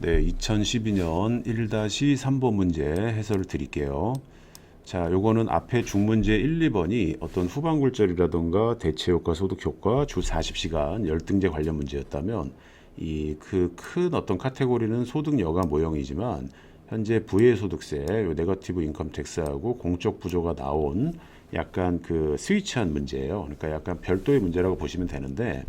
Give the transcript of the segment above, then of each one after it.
네, 2012년 1-3번 문제 해설을 드릴게요. 자, 요거는 앞에 중문제 1, 2번이 어떤 후반 굴절이라던가 대체 효과, 소득 효과, 주 40시간 열등제 관련 문제였다면 이 그 큰 어떤 카테고리는 소득 여가 모형이지만 현재 부의 소득세, 요 네거티브 인컴 텍스하고 공적 부조가 나온 약간 그 스위치한 문제예요. 그러니까 약간 별도의 문제라고 보시면 되는데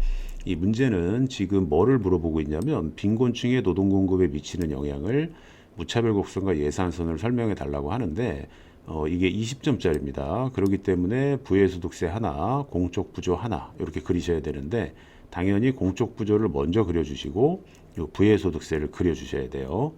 이 문제는 지금 뭐를 물어보고 있냐면 빈곤층의 노동 공급에 미치는 영향을 무차별 곡선과 예산선을 설명해 달라고 하는데 어, 이게 20점짜리입니다. 그렇기 때문에 부의소득세 하나, 공적 부조 하나 이렇게 그리셔야 되는데 당연히 공적 부조를 먼저 그려주시고 요 부의소득세를 그려주셔야 돼요.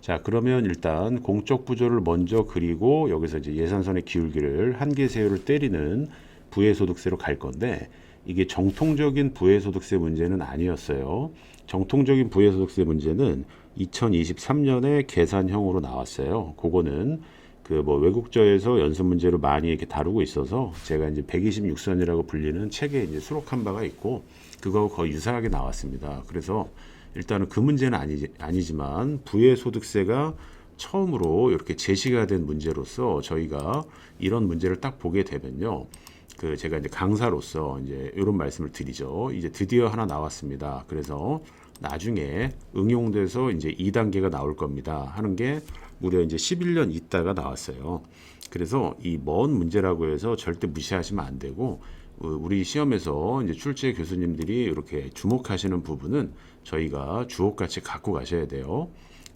자 그러면 일단 공적 부조를 먼저 그리고 여기서 이제 예산선의 기울기를 한계 세율을 때리는 부의소득세로 갈 건데 이게 정통적인 부의소득세 문제는 아니었어요. 정통적인 부의소득세 문제는 2023년에 계산형으로 나왔어요. 그거는 그 뭐 외국저에서 연습 문제로 많이 이렇게 다루고 있어서 제가 이제 126선이라고 불리는 책에 이제 수록한 바가 있고 그거하고 거의 유사하게 나왔습니다. 그래서 일단은 그 문제는 아니지, 아니지만 부의소득세가 처음으로 이렇게 제시가 된 문제로서 저희가 이런 문제를 딱 보게 되면요. 그 제가 이제 강사로서 이제 이런 말씀을 드리죠. 이제 드디어 하나 나왔습니다. 그래서 나중에 응용돼서 이제 2단계가 나올 겁니다. 하는 게 무려 이제 11년 있다가 나왔어요. 그래서 이 먼 문제라고 해서 절대 무시하시면 안 되고 어, 우리 시험에서 이제 출제 교수님들이 이렇게 주목하시는 부분은 저희가 주옥같이 갖고 가셔야 돼요.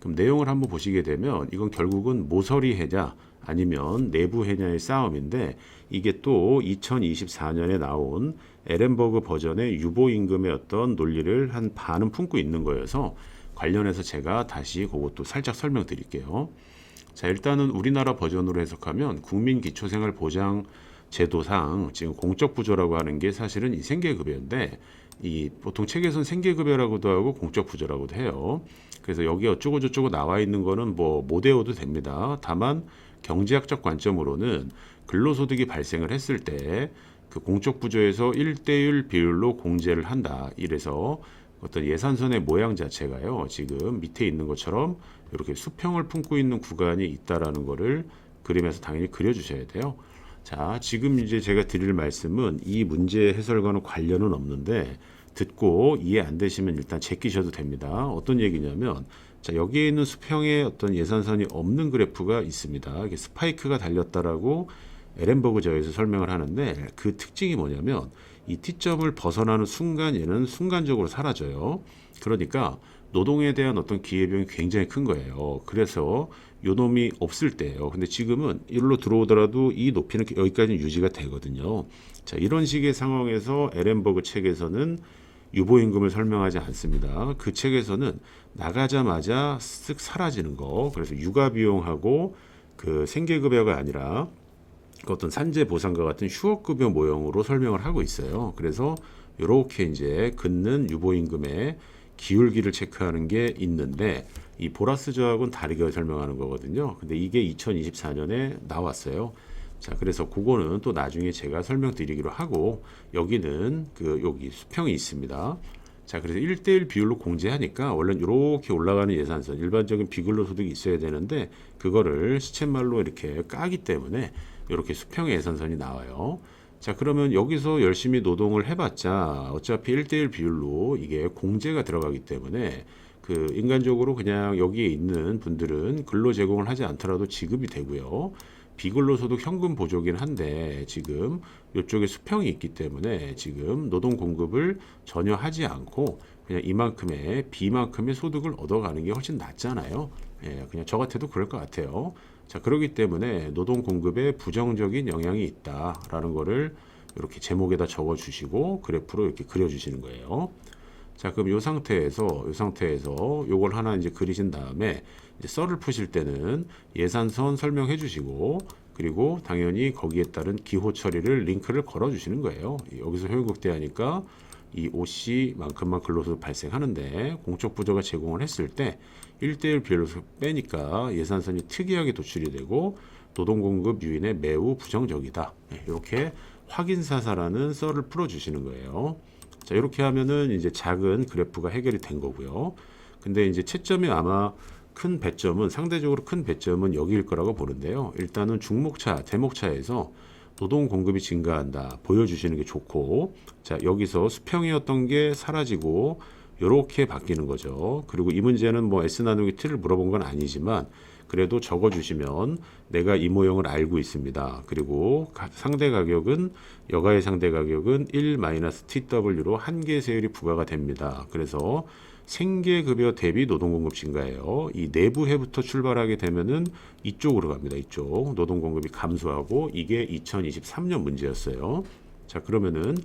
그럼 내용을 한번 보시게 되면 이건 결국은 모서리 해냐 아니면 내부 해냐의 싸움인데 이게 또 2024년에 나온 에렌버그 버전의 유보 임금의 어떤 논리를 한 반은 품고 있는 거여서 관련해서 제가 다시 그것도 살짝 설명드릴게요. 자, 일단은 우리나라 버전으로 해석하면 국민 기초생활 보장 제도상 지금 공적 부조라고 하는 게 사실은 이 생계급여인데 이 보통 책에선 생계급여라고도 하고 공적 부조라고도 해요. 그래서 여기 어쩌고 저쩌고 나와 있는 거는 뭐 못 외워도 됩니다. 다만 경제학적 관점으로는 근로소득이 발생을 했을 때 그 공적 부조에서 1대1 비율로 공제를 한다. 이래서 어떤 예산선의 모양 자체가요. 지금 밑에 있는 것처럼 이렇게 수평을 품고 있는 구간이 있다라는 거를 그림에서 당연히 그려 주셔야 돼요. 자, 지금 이제 제가 드릴 말씀은 이 문제 해설과는 관련은 없는데 듣고 이해 안 되시면 일단 제끼셔도 됩니다. 어떤 얘기냐면 자, 여기에 있는 수평에 어떤 예산선이 없는 그래프가 있습니다. 이게 스파이크가 달렸다라고 에렌버그 저에서 설명을 하는데 그 특징이 뭐냐면 이 T점을 벗어나는 순간 얘는 순간적으로 사라져요. 그러니까 노동에 대한 어떤 기회비용이 굉장히 큰 거예요. 그래서 요 놈이 없을 때예요. 근데 지금은 일로 들어오더라도 이 높이는 여기까지 유지가 되거든요. 자, 이런 식의 상황에서 에렌버그 책에서는 유보임금을 설명하지 않습니다. 그 책에서는 나가자마자 쓱 사라지는 거. 그래서 육아 비용하고 그 생계급여가 아니라 그 어떤 산재 보상과 같은 휴업급여 모형으로 설명을 하고 있어요. 그래서 이렇게 이제 긋는 유보임금의 기울기를 체크하는 게 있는데 이 보라스 저하고는 다르게 설명하는 거거든요. 근데 이게 2024년에 나왔어요. 자, 그래서 그거는 또 나중에 제가 설명드리기로 하고 여기는 그 여기 수평이 있습니다. 자, 그래서 1대1 비율로 공제하니까 원래 이렇게 올라가는 예산선 일반적인 비근로 소득이 있어야 되는데 그거를 시쳇말로 이렇게 까기 때문에 이렇게 수평의 예산선이 나와요. 자, 그러면 여기서 열심히 노동을 해봤자 어차피 1대1 비율로 이게 공제가 들어가기 때문에 그 인간적으로 그냥 여기에 있는 분들은 근로 제공을 하지 않더라도 지급이 되고요. 비근로소득 현금 보조긴 한데 지금 이쪽에 수평이 있기 때문에 지금 노동 공급을 전혀 하지 않고 그냥 이만큼의 비만큼의 소득을 얻어가는 게 훨씬 낫잖아요. 예, 그냥 저 같아도 그럴 것 같아요. 자, 그렇기 때문에 노동 공급에 부정적인 영향이 있다라는 거를 이렇게 제목에다 적어 주시고 그래프로 이렇게 그려 주시는 거예요. 자, 그럼 이 상태에서 이 상태에서 요걸 하나 이제 그리신 다음에 이제 썰을 푸실 때는 예산선 설명해 주시고 그리고 당연히 거기에 따른 기호 처리를 링크를 걸어 주시는 거예요. 여기서 효율극대 하니까 이 OC만큼만 근로소득 발생하는데 공적 부조가 제공을 했을 때 1대1 비율로 빼니까 예산선이 특이하게 도출이 되고 노동 공급 유인에 매우 부정적이다. 네, 이렇게 확인사사라는 썰을 풀어 주시는 거예요. 자, 이렇게 하면은 이제 작은 그래프가 해결이 된 거고요. 근데 이제 채점이 아마 큰 배점은 상대적으로 큰 배점은 여기일 거라고 보는데요. 일단은 중목차, 대목차에서 노동 공급이 증가한다 보여주시는 게 좋고 자 여기서 수평이었던 게 사라지고 이렇게 바뀌는 거죠. 그리고 이 문제는 뭐 S 나누기 T를 물어본 건 아니지만 그래도 적어주시면 내가 이 모형을 알고 있습니다. 그리고 가- 상대 가격은 여가의 상대 가격은 1-TW로 한계 세율이 부과가 됩니다. 그래서 생계급여 대비 노동공급 증가예요. 이 내부해부터 출발하게 되면은 이쪽으로 갑니다. 이쪽 노동공급이 감소하고 이게 2023년 문제였어요. 자 그러면은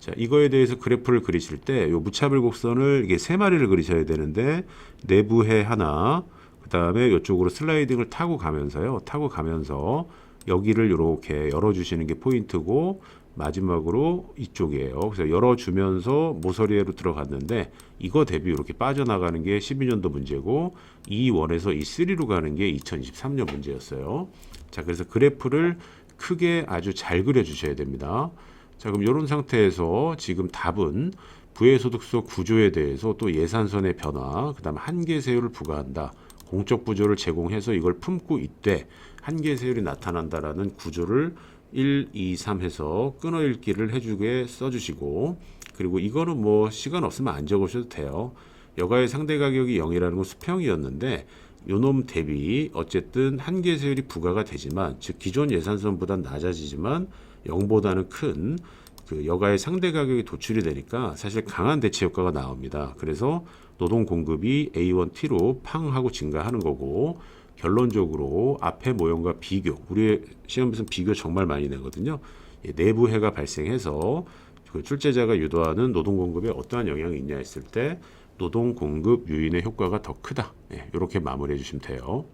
자 이거에 대해서 그래프를 그리실 때 요 무차별 곡선을 이게 세 마리를 그리셔야 되는데 내부해 하나 그 다음에 이쪽으로 슬라이딩을 타고 가면서요 타고 가면서 여기를 이렇게 열어주시는 게 포인트고 마지막으로 이쪽이에요. 그래서 열어주면서 모서리로 들어갔는데 이거 대비 이렇게 빠져나가는 게 12년도 문제고 이 원에서 이 3로 가는 게 2023년 문제였어요. 자, 그래서 그래프를 크게 아주 잘 그려주셔야 됩니다. 자, 그럼 이런 상태에서 지금 답은 부의소득소 구조에 대해서 또 예산선의 변화, 그 다음 한계세율을 부과한다. 공적 부조를 제공해서 이걸 품고 있되 한계세율이 나타난다라는 구조를 1, 2, 3 해서 끊어 읽기를 해주게 써주시고 그리고 이거는 뭐 시간 없으면 안 적으셔도 돼요. 여가의 상대 가격이 0이라는 건 수평이었는데 요놈 대비 어쨌든 한계 세율이 부과가 되지만 즉 기존 예산선보다 낮아지지만 0보다는 큰 그 여가의 상대 가격이 도출이 되니까 사실 강한 대체 효과가 나옵니다. 그래서 노동 공급이 A1T로 팡 하고 증가하는 거고 결론적으로 앞에 모형과 비교 우리 시험에서 비교 정말 많이 내거든요. 예, 내부 해가 발생해서 그 출제자가 유도하는 노동 공급에 어떠한 영향이 있냐 했을 때 노동 공급 유인의 효과가 더 크다. 예, 이렇게 마무리해 주시면 돼요.